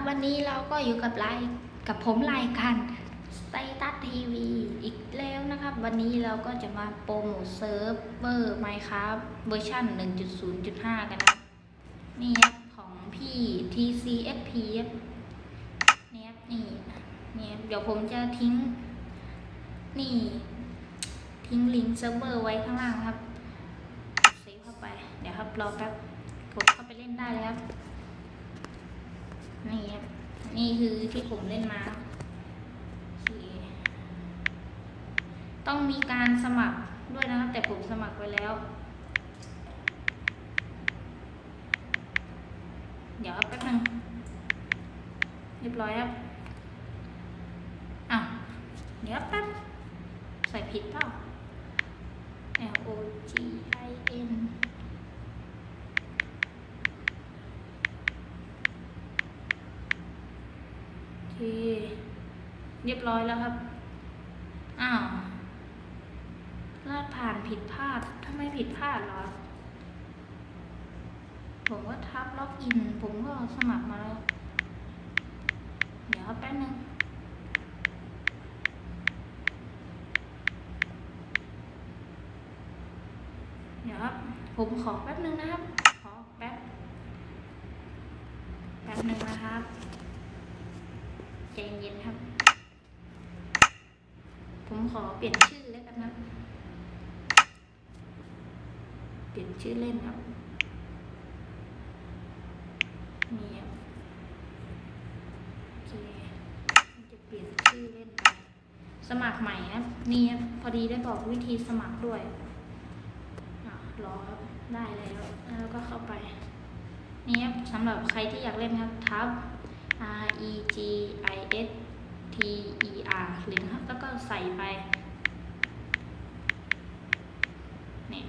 ับวันนี้เราก็อยู่กับไลน์กับผมรายการสเตตัสทีวีอีกแล้วนะครับ วันนี้เราก็จะมาโปรโมทเซิร์ฟเวอร์ไมครับเวอร์ชัน1.0.5 กันนะนี่ครับของพี่ TCFP นี่ครับนี่นี่เดี๋ยวผมจะทิ้ง นี่ ทิ้งลิงก์เซิร์ฟเวอร์ไว้ข้างล่างครับเซฟเข้าไป เดี๋ยวครับรอแป๊บกดเข้าไปเล่นได้เลยครับ นี่ครับนี่คือที่ผมเล่นมา ต้องมีการสมัครด้วยนะครับแต่ผมสมัครไว้แล้ว เดี๋ยวแป๊บนึงเรียบร้อยครับอ้าวเดี๋ยวแป๊บ ใส่ผิดเปล่า L O G I N โอเค เรียบร้อยแล้วครับ อ้าวลาดผ่านผิดพลาดทำไมผิดพลาดหรอ ผมก็ทับล็อกอิน ผมก็สมัครมาแล้ว เดี๋ยวแป๊บนึงเดี๋ยวครับ ผมขอแป๊บนึงนะครับ ขอแป๊บ แป๊บนึงนะครับใจเย็นครับ ผมขอเปลี่ยนชื่อแล้วกันนะ เปลี่ยนชื่อเล่นครับนี่ครับโอเคจะเปลี่ยนชื่อเล่นไป สมัครใหม่ครับนี่ครับพอดีได้บอกวิธีสมัครด้วยอะรอครับ ได้แล้ว แล้วก็เข้าไป นี่ครับสำหรับใครที่อยากเล่นครับทับ R E G I S T E R หรือครับแล้วก็ใส่ไปนี่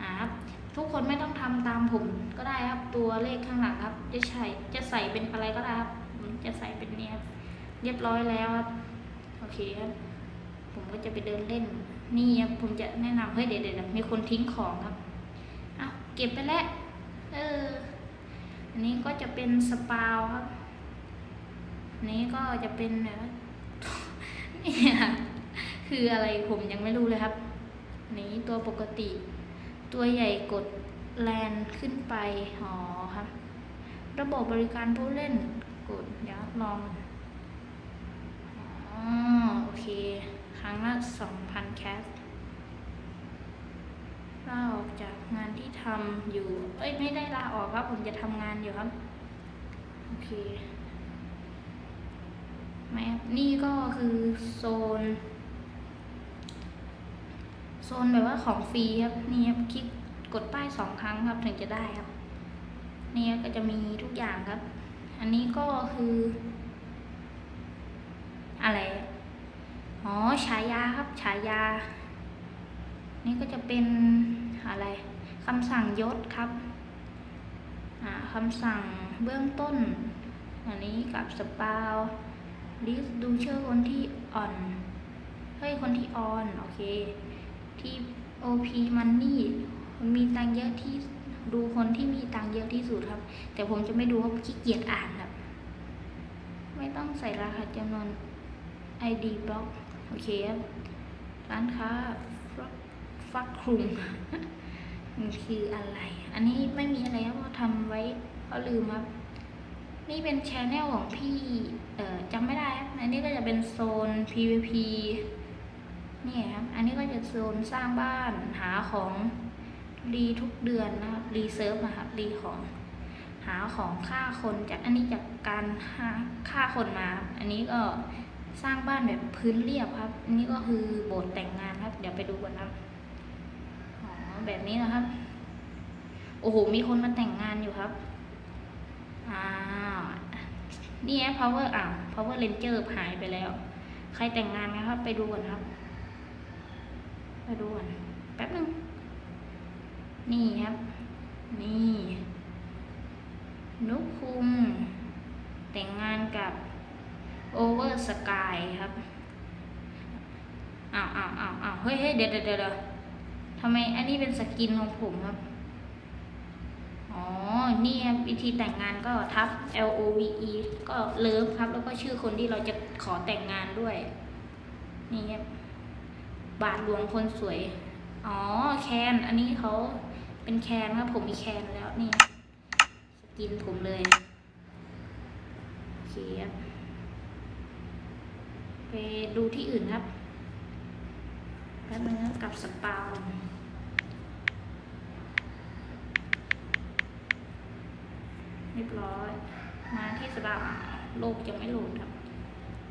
ครับทุกคนไม่ต้องทำตามผมก็ได้ครับตัวเลขข้างหลังครับ จะใส่จะใส่เป็นอะไรก็ได้ครับจะใส่เป็นเนี้ยครับเรียบร้อยแล้วครับโอเคครับ ผมก็จะไปเดินเล่น นี่ครับผมจะแนะนำเฮ้ยเดี๋ยวเดี๋ยวมีคนทิ้งของครับเอาเก็บไปแล้วเออ อันนี้ก็จะเป็นสปาวครับอันนี้ก็จะเป็นเนี่ยคืออะไรผมยังไม่รู้เลยครับนี้ตัวปกติ ตัวใหญ่กดแลนขึ้นไปหอครับ ระบบบริการผู้เล่นกดเดี๋ยวลองอ๋อโอเค ครั้งละสองพันแคส ลาออกจากงานที่ทำอยู่ เอ้ยไม่ได้ลาออกครับ ผมจะทำงานอยู่ครับ โอเคแมปนี่ก็คือโซน โซนแบบว่าของฟรีครับนี่ครับคลิกกดป้ายสองครั้งครับถึงจะได้ครับ นี่ก็จะมีทุกอย่างครับ อันนี้ก็คือ อะไรอ๋อฉายาครับฉายา นี่ก็จะเป็นอะไรคำสั่งยศครับอ่าคำสั่งเบื้องต้น อันนี้กับสปาวลิสดูเชื่อคนที่อ่อนเฮ้ยคนที่ออนโอเค ที่ OP Money มีตังเยอะที่ดูคนที่มีตังเยอะที่สุดครับ แต่ผมจะไม่ดูเพราะขี้เกียจอ่านครับ ไม่ต้องใส่รหัสจำนวน ID บล็อกโอเคครับร้านค้า ฟักคลุมมันคืออะไร อันนี้ไม่มีอะไรครับเพราทำไว้เพราลืมครับ นี่เป็นชแนลของพี่ เอ่อจำไม่ได้ครับ อันนี้ก็จะเป็นโซน PVP นี่ครับ อันนี้ก็จะโซนสร้างบ้านหาของรีทุกเดือนนะครับรีเซิร์ฟนะครับรีของ หาของฆ่าคนจากอันนี้จากการหาฆ่าคนมา อันนี้ก็สร้างบ้านแบบพื้นเรียบครับ อันนี้ก็คือโบสถ์แต่งงานครับ เดี๋ยวไปดูกันครับ แบบนี้นะครับ โอ้โห มีคนมาแต่งงานอยู่ครับอ้าวนี่แอป power อ่าว power ranger หายไปแล้ว ใครแต่งงานนะครับ ไปดูกันครับ ไปดูกันแป๊บนึง นี่ครับ นี่นุคุม แต่งงานกับโอเวอร์สกายครับอ้าวอ้าวอ้าวอ้าวเฮ้ยเฮ้ยเดี๋ยวเดี๋ยวเดี๋ยว ทำไมอันนี้เป็นสกินของผมครับ อ๋อ นี่ครับวิธีแต่งงานก็ทับ L O V E ก็เลิฟครับ แล้วก็ชื่อคนที่เราจะขอแต่งงานด้วย นี่ครับ บาทหลวงคนสวย อ๋อ แคน อันนี้เขาเป็นแคนครับ ผมมีแคนแล้วนี่ สกินผมเลยโอเคครับไปดูที่อื่นครับแป๊บนึงนะกลับสปาก่อน รียบร้อย มาที่สปาโลกยังไม่โหลดครับ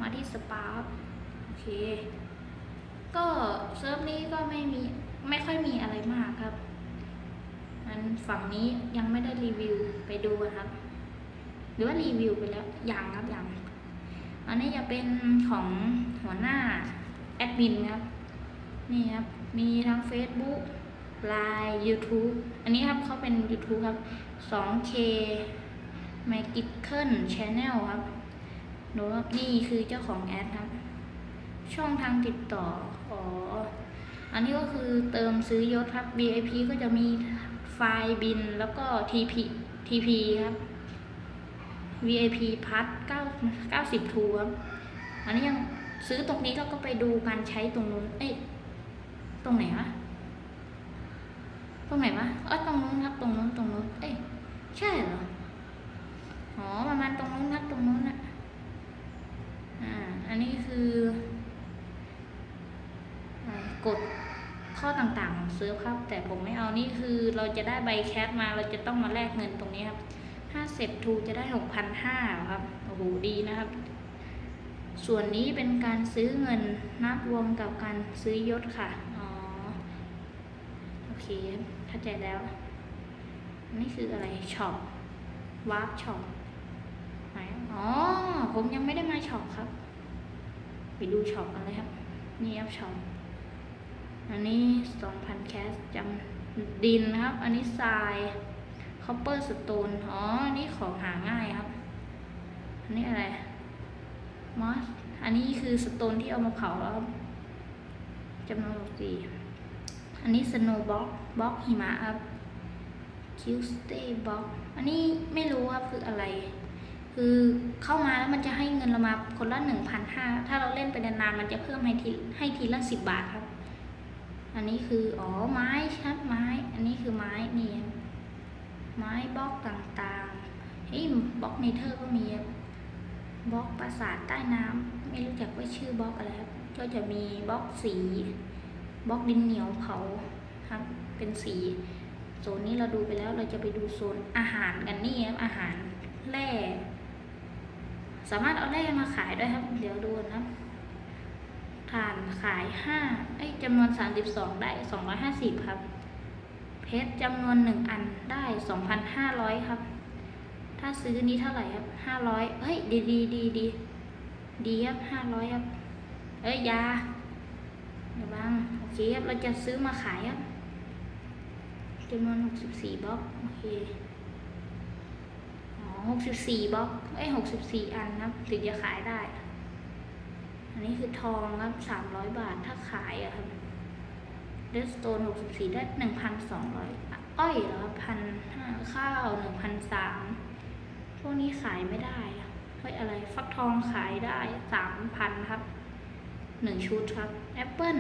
มาที่สปาโอเค ก็เซิร์ฟนี้ก็ไม่มีไม่ค่อยมีอะไรมากครับอันฝั่งนี้ยังไม่ได้รีวิวไปดูครับ หรือว่ารีวิวไปแล้วยังครับยังอันนี้จะเป็นของหัวหน้าแอดมินครับนี่ครับ มีทั้ง Facebook Line YouTube อันนี้ครับเขาเป็น YouTube ครับ 2K m a g i c a l Channel ครับหนูนี่คือเจ้าของแอดครับ ช่องทางติดต่อ อ๋อ อันนี้ก็คือเติมซื้อยศครับ VIP ก็จะมีไฟล์บินแล้วก็ TP TP ครับ VIP พัด9 90ทูครับอันนี้ยังซื้อตรงนี้แล้วก็ไปดูการใช้ตรงนู้น เอ้ยตรงไหนวะ ตรงไหนวะ เออตรงนู้นครับ ตรงนู้น ตรงนู้น เอ้ยใช่เหรอ อ๋อประมาณตรงนู้นครับตรงนู้นน่ะอ่า อันนี้คือกฎข้อต่างๆของเซิร์ฟครับ แต่ผมไม่เอานี่คือเราจะได้ใบแคสมาเราจะต้องมาแลกเงินตรงนี้ครับถ้าเสร็จทูจะได้หกพันห้าครับโอ้โหดีนะครับ ส่วนนี้เป็นการซื้อเงินนับรวมกับการซื้อยศค่ะอ๋อโอเคเข้าใจแล้ว นี่คืออะไรช็อปวาร์ปช็อป อ๋อ ผมยังไม่ได้มาช็อปครับ ไปดูช็อปกันเลยครับ นี่ครับช็อป อันนี้สองพันแคสจำดินนะครับ อันนี้ทรายคอปเปอร์สโตน อ๋อ อันนี้ของหาง่ายครับ อันนี้อะไร มอส อันนี้คือสโตนที่เอามาเผาแล้วครับจำนวนสี่อันนี้สโนบ็อกบ็อกหิมะครับคิวสเตย์บ็อกอันนี้ไม่รู้ว่าคืออะไร คือเข้ามาแล้วมันจะให้เงินเรามาคนละหนึ่งพันห้าถ้าเราเล่นไปนานๆมันจะเพิ่มให้ทีให้ทีละสิบบาทครับ อันนี้คืออ๋อไม้ครับไม้ อันนี้คือไม้นี่ครับไม้บล็อกต่างๆเฮ้ยบล็อกเนเธอร์ก็มีบล็อกปราสาทใต้น้ำไม่รู้จักว่าชื่อบล็อกอะไรครับก็จะมีบล็อกสีบล็อกดินเหนียวเผาครับเป็นสีโซนนี้เราดูไปแล้วเราจะไปดูโซนอาหารกันนี่ครับอาหารแร่ สามารถเอาแร่มาขายด้วยครับ เดี๋ยวดูนะครับฐานขายห้าเอ้ยจำนวนสามสิบสองได้สองร้อยห้าสิบครับ เพชรจำนวนหนึ่งอันได้สองพันห้าร้อยครับ ถ้าซื้อนี้เท่าไหร่ครับห้าร้อยเฮ้ย ดีดีดีดีดีครับห้าร้อยครับ เอ้ยยาเดี๋ยวบ้างโอเคครับ เราจะซื้อมาขายครับจำนวนหกสิบสี่บล็อก โอเค หกสิบสี่บล็อกเอ้ยหกสิบสี่อันครับถึงจะขายได้ อันนี้คือทองครับสามร้อยบาทถ้าขายอะครับเดสโตนหกสิบสี่ได้หนึ่งพันสองร้อยอ้อยเหรอพันห้าข้าวหนึ่งพันสามพวกนี้ขายไม่ได้อะเฮ้ยอะไรฟักทองขายได้สามพันครับหนึ่งชุดครับแอปเปิล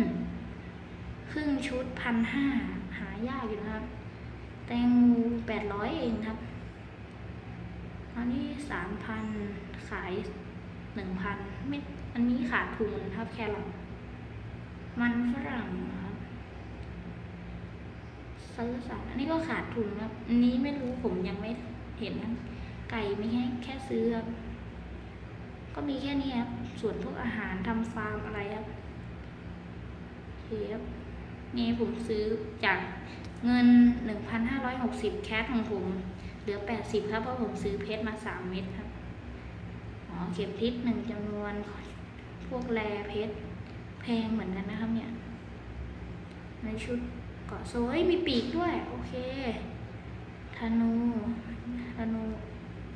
ครึ่งชุดพันห้าหายากอยู่นะครับ แตงโมแปดร้อยเองครับ อันนี้สามพันขายหนึ่งพันไม่อันนี้ขาดทุนครับแครอทมันฝรั่งครับซื้อสัตว์อันนี้ก็ขาดทุนครับอันนี้ไม่รู้ผมยังไม่เห็นนะไก่ไม่แค่แค่ซื้อครับก็มีแค่นี้ครับ ส่วนพวกอาหารทำฟาร์มอะไรครับเคครับนี่ผมซื้อจากเงิน 1,560 แคสของผม เหลือ 80 ครับเพราะผมซื้อเพชรมา 3 เม็ดครับอ๋อเก็บพิษหนึ่งจำนวน พวกแรเพชรแพงเหมือนกันนะครับเนี่ย ในชุดเกาะโซ่มีปีกด้วย โอเคธนูธนู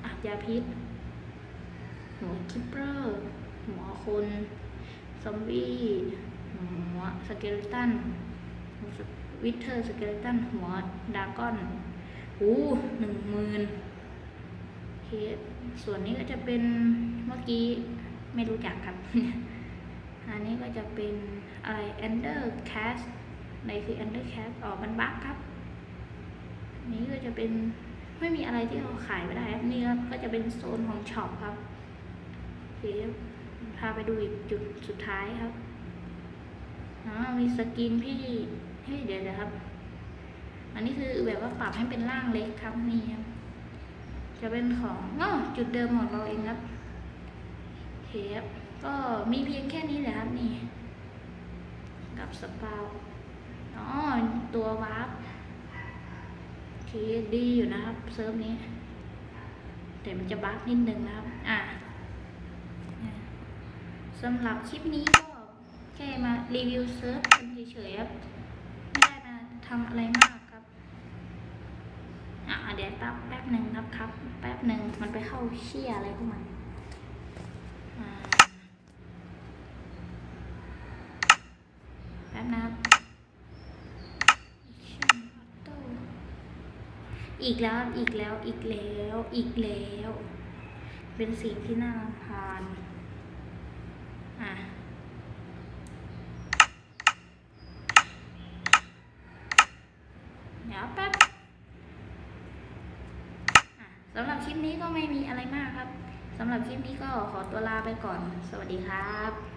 อาบยาพิษ หัวคิปเปอร์ หัวคนซอมบี้หัวสเกเลตัน วิเทอร์สเกเลตัน หัวดาก้อน อู้หนึ่งหมื่นส่วนนี้ก็จะเป็นเมื่อกี้ไม่รู้จักครับ อันนี้ก็จะเป็นอะไร under cast ในคือ under cast ออกมันบั๊กครับ นี้ก็จะเป็นไม่มีอะไรที่เขาขายไม่ได้ครับนี่ครับก็จะเป็นโซนของช็อปครับโอเคพาไปดูอีกจุดสุดท้ายครับอ๋อมีสกินพี่เฮ้ยเดี๋ยวนะครับ อันนี้คือแบบว่าปรับให้เป็นร่างเล็กครับนี่ครับจะเป็นของอ๋อจุดเดิมของเราเองครับเคครับก็มีเพียงแค่นี้แหละครับนี่ กับสปาวอ๋อตัววาร์ปโอเคดีอยู่นะครับ เซิร์ฟนี้ แต่มันจะบั๊กนิดนึงนะครับ อะสำหรับคลิปนี้ก็แค่มารีวิวเซิร์ฟเฉยๆครับ ไม่ได้มาทำอะไรมาก เดี๋ยวแป๊บแป๊บหนึ่งครับครับ แป๊บหนึ่งมันไปเข้าเชี่ยอะไรพวกมันแป๊บนะอีกแล้วอีกแล้วอีกแล้วอีกแล้ว เป็นสิ่งที่น่ารำคาญอะ เดี๋ยวแป๊บ อะ สำหรับคลิปนี้ก็ไม่มีอะไรมากครับสำหรับคลิปนี้ก็ขอตัวลาไปก่อน สวัสดีครับ